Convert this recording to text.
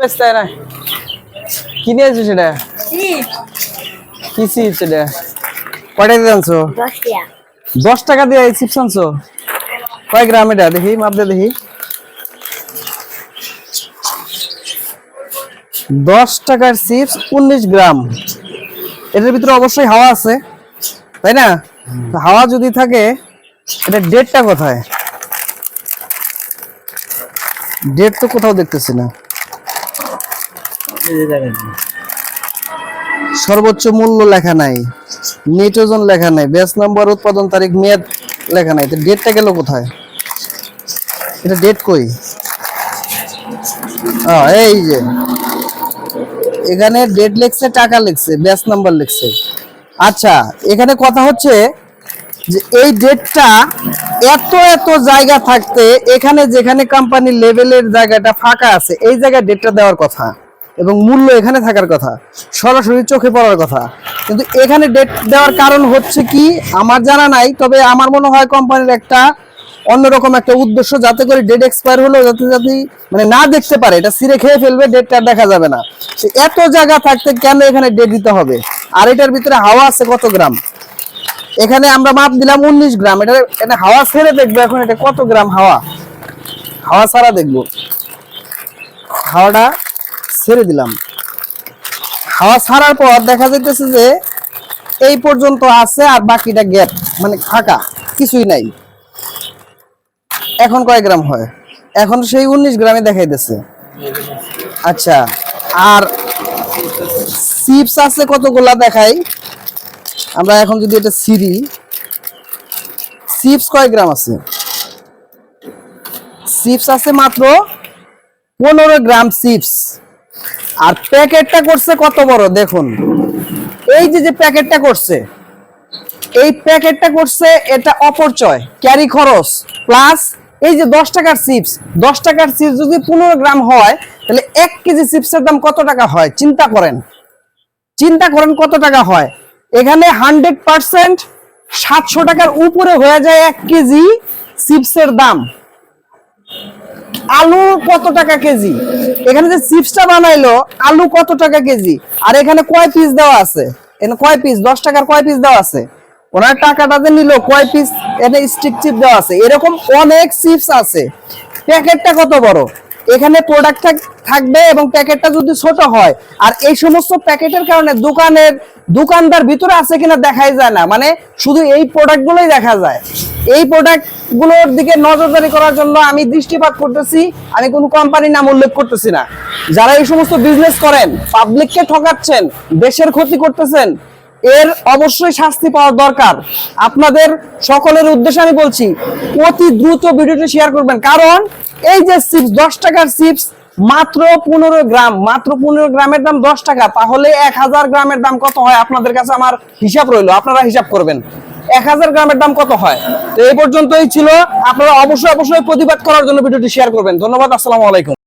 বেচতে না কি নিয়েছো সেটা? কি চিপস এটা কয়টা দিয়ে আনছো? দশ টাকা দিয়ে চিপস আনছো? কয় গ্রাম এটা? দেখি মাপ দিয়ে দেখি। দশ টাকার চিপস উনিশ গ্রাম। এটার ভিতরে অবশ্যই হাওয়া আছে তাই না? হাওয়া যদি থাকে এটা ডেটটা কোথায়? ডেট তো কোথাও দেখতেছি না। সর্বোচ্চ মূল্য লেখা নাই। নেট ওজন লেখা নাই। ব্যাচ নাম্বার, উৎপাদন তারিখ, মেয়াদ লেখা নাই। ডেটটা গেল কোথায়? এটা ডেট কই? এই যে। এখানে ডেট লিখছে, টাকা লিখছে, ব্যাচ নাম্বার লিখছে। আচ্ছা এখানে কথা হচ্ছে যে এই ডেটটা এত এত জায়গা থাকতে এখানে যেখানে কোম্পানি লেভেলের জায়গাটা ফাঁকা আছে, এই জায়গায় ডেটটা দেওয়ার কথা। এবং মূল্য এখানে থাকার কথা, সরাসরি চোখে পড়ার কথা। কিন্তু এখানে ডেট দেওয়ার কারণ হচ্ছে কি, আমার জানা নাই, তবে আমার মনে হয় কোম্পানির একটা অন্যরকম একটা উদ্দেশ্য, যাতে করে ডেট এক্সপায়ার হলো যাতে যাতে মানে না দেখতে পারে, এটা সিরে খেয়ে ফেলবে ডেটটা দেখা যাবে না। সে এত জায়গা থাকতে কেন এখানে ডেট দিতে হবে? আর এটার ভিতরে হাওয়া আছে কত গ্রাম? এখানে আমরা মাপ দিলাম উনিশ গ্রাম, এটা এটা হাওয়া ছেড়ে দেখব, এখন এটা কত গ্রাম হাওয়া? হাওয়া ছাড়া দেখব। হাওয়াটা ছেড়ে দিলাম। হাওয়া ছাড়ার পর দেখা যাইতেছে যে এই পর্যন্ত আছে আর বাকিটা গ্যাপ মানে ফাঁকা, কিছুই নাই। এখন কয় গ্রাম হয়? এখন সেই উনিশ গ্রামে দেখাইতেছে। আচ্ছা আর চিপস আছে কতগুলা দেখাই? আমরা এখন যদি এটা সিরি চিপস কয় গ্রাম আছে? চিপস আছে মাত্র পনেরো গ্রাম চিপস আর প্যাকেটটা করছে কত বড়? দেখুন। এই যে যে প্যাকেটটা করছে, এই প্যাকেটটা করছে এটা অপরচয় ক্যারি খরচ প্লাস এই যে দশ টাকার চিপস, দশ টাকার চিপস যদি পনেরো গ্রাম হয়, তাহলে এক কেজি চিপসের দাম কত টাকা হয়? চিন্তা করেন। চিন্তা করেন কত টাকা হয়? এখানে হান্ড্রেড পার্সেন্ট সাতশো টাকার উপরে হয়ে যায় এক কেজি চিপসের দাম। আলু কত টাকা কেজি? এখানে যে চিপসটা বানাইলো, আলু কত টাকা কেজি? আর এখানে কয় পিস দেওয়া আছে? এখানে কয় পিস দশ টাকার কয় পিস দেওয়া আছে? ওনার টাকাটা যে নিল, কয় পিস এখানে স্টিক চিপ দেওয়া আছে। এরকম অনেক চিপস আছে। প্যাকেটটা কত বড়? এখানে প্রোডাক্ট থাকবে এবং প্যাকেটটা যদি ছোট হয়, আর এই সমস্ত প্যাকেটের কারণে দোকানের, দোকানদার ভিতরে আছে কিনা দেখাই যায় না। মানে শুধু এই প্রোডাক্টগুলোই দেখা যায়। এই প্রোডাক্টগুলোর দিকে নজরদারি করার জন্য আমি দৃষ্টিপাত করতেছি, আমি কোনো কোম্পানির নাম উল্লেখ করতেছি না। যারা এই সমস্ত বিজনেস করেন পাবলিককে ঠকাচ্ছেন, দেশের ক্ষতি করতেছেন, এর অবশ্যই শাস্তি পাওয়া দরকার। আপনাদের সকলের উদ্দেশ্যে আমি বলছি, অতি দ্রুত ভিডিওটি শেয়ার করবেন। কারণ এই যে চিপস দশ টাকার চিপস মাত্র পনেরো গ্রাম, মাত্র পনেরো গ্রামের দাম দশ টাকা, তাহলে এক হাজার গ্রামের দাম কত হয়? আপনাদের কাছে আমার হিসাব রইল, আপনারা হিসাব করবেন। এক হাজার গ্রামের দাম কত হয়? তো এই পর্যন্তই ছিল। আপনারা অবশ্যই অবশ্যই প্রতিবাদ করার জন্য ভিডিওটি শেয়ার করবেন। ধন্যবাদ, আসসালামু আলাইকুম।